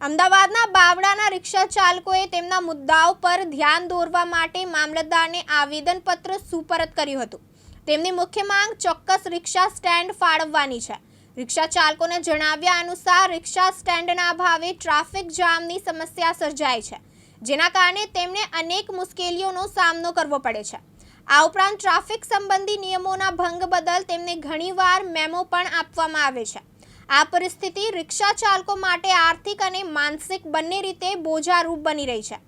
અમદાવાદના બાવડાના રિક્ષા ચાલકોએ તેમના મુદ્દાઓ પર ધ્યાન દોરવા માટે મામલતદારને આવેદનપત્ર સુપરત કર્યું હતું. તેમની મુખ્ય માંગ ચોક્કસ રિક્ષા સ્ટેન્ડ ફાળવવાની છે. રિક્ષા ચાલકોને જણાવ્યા અનુસાર રિક્ષા સ્ટેન્ડના અભાવે ટ્રાફિક જામની સમસ્યા સર્જાય છે, જેના કારણે તેમને અનેક મુશ્કેલીઓનો સામનો કરવો પડે છે. આ ઉપરાંત ટ્રાફિક સંબંધી નિયમોના ભંગ બદલ તેમને ઘણીવાર મેમો પણ આપવામાં આવે છે. આ પરિસ્થિતિ રિક્ષા ચાલકો માટે આર્થિક અને માનસિક બંને રીતે બોજારૂપ બની રહી છે.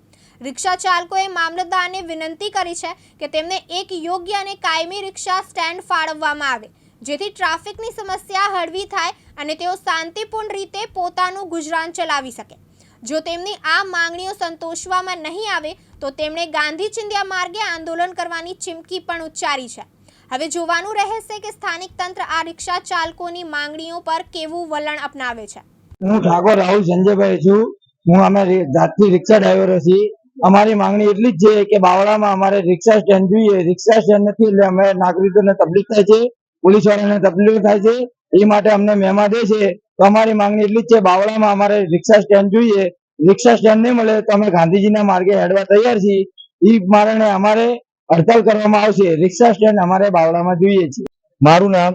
રિક્ષા ચાલકોએ મામલતદારને વિનંતી કરી છે કે તેમને એક યોગ્ય અને કાયમી રિક્ષા સ્ટેન્ડ ફાળવવામાં આવે, જેથી ટ્રાફિકની સમસ્યા હળવી થાય અને તેઓ શાંતિપૂર્ણ રીતે પોતાનું ગુજરાન ચલાવી શકે. જો તેમની આ માંગણીઓ સંતોષવામાં નહીં આવે, તો તેમણે ગાંધી ચિંધ્યા માર્ગે આંદોલન કરવાની ચીમકી પણ ઉચ્ચારી છે. હવે જોવાનું રહેશે કે સ્થાનિક તંત્ર આ રિક્ષા ચાલકોની માંગણીઓ પર કેવું વલણ અપનાવે છે. હું ઠાકોર રાહુલ સંજયભાઈ છું. હું અમે જાતથી રિક્ષા ડ્રાઈવરો છીએ અમારી માંગણી એટલી જ છે કે બાવળામાં અમારે રિક્ષા સ્ટેન્ડ જોઈએ. રિક્ષા સ્ટેન્ડ નથી એટલે અમે નાગરિકોને તકલીફ થાય છે પોલીસ વાળાને તકલીફ થાય છે. એ માટે અમને મહેમા દે છે. તો અમારી માંગણી એટલી જ છે, બાવળામાં અમારે રિક્ષા સ્ટેન્ડ જોઈએ. રિક્ષા સ્ટેન્ડ નહીં મળે તો અમે ગાંધીજીના માર્ગે હેડવા તૈયાર છીએ. એ કારણે અમારે હડતાલ કરવામાં આવશે. રિક્ષા સ્ટેન્ડ અમારે બાવળામાં જોઈએ છે. મારું નામ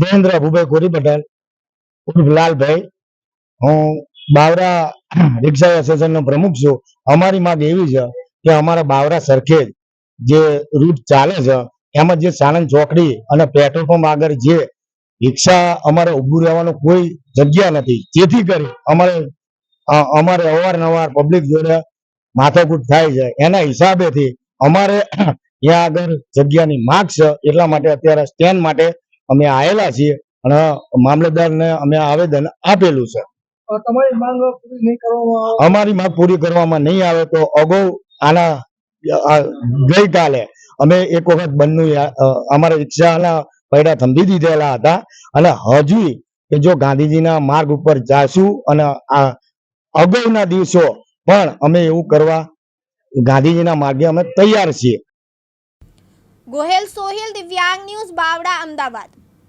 જયેન્દ્ર ભૂભાઈ ગોરી પટેલ. ઉર્ફ લાલભાઈ. હું બાવરા રિક્ષા એસોસિએશનનો પ્રમુખ છું. અમારી માંગ એવી છે કે અમારા બાવરા સરખેજ જે રૂટ ચાલે છે, એમાં જે સાણંદ ચોકડી અને પેટ્રોલ પંપ આગળ જે રિક્ષા અમારે ઊભું રહેવાનું કોઈ જગ્યા નથી. જેથી કરી અમારે અમારે અવારનવાર પબ્લિક જોડે માથાકૂટ થાય છે. એના હિસાબેથી અમારે ત્યાં આગળ જગ્યાની માગ છે એટલા માટે અત્યારે સ્ટેન્ડ માટે અમે આવેલા છીએ અને મામલતદારને અમે આવેદન આપેલું છે. પૂરી કરવામાં અમારી માંગ પૂરી કરવામાં નહીં આવે તો અગાઉ આના ગઈકાલે અમે એક વખત બંને અમારા રિક્ષાના પૈડા થંભી દીધેલા હતા અને હજુ કે જો ગાંધીજીના માર્ગ ઉપર જાશું અને આ અગાઉના દિવસો પણ અમે એવું કરવા ગાંધીજીના માર્ગે અમે તૈયાર છીએ. ગોહેલ સોહિલ દિવ્યાંગ ન્યૂઝ બાવડા અમદાવાદ.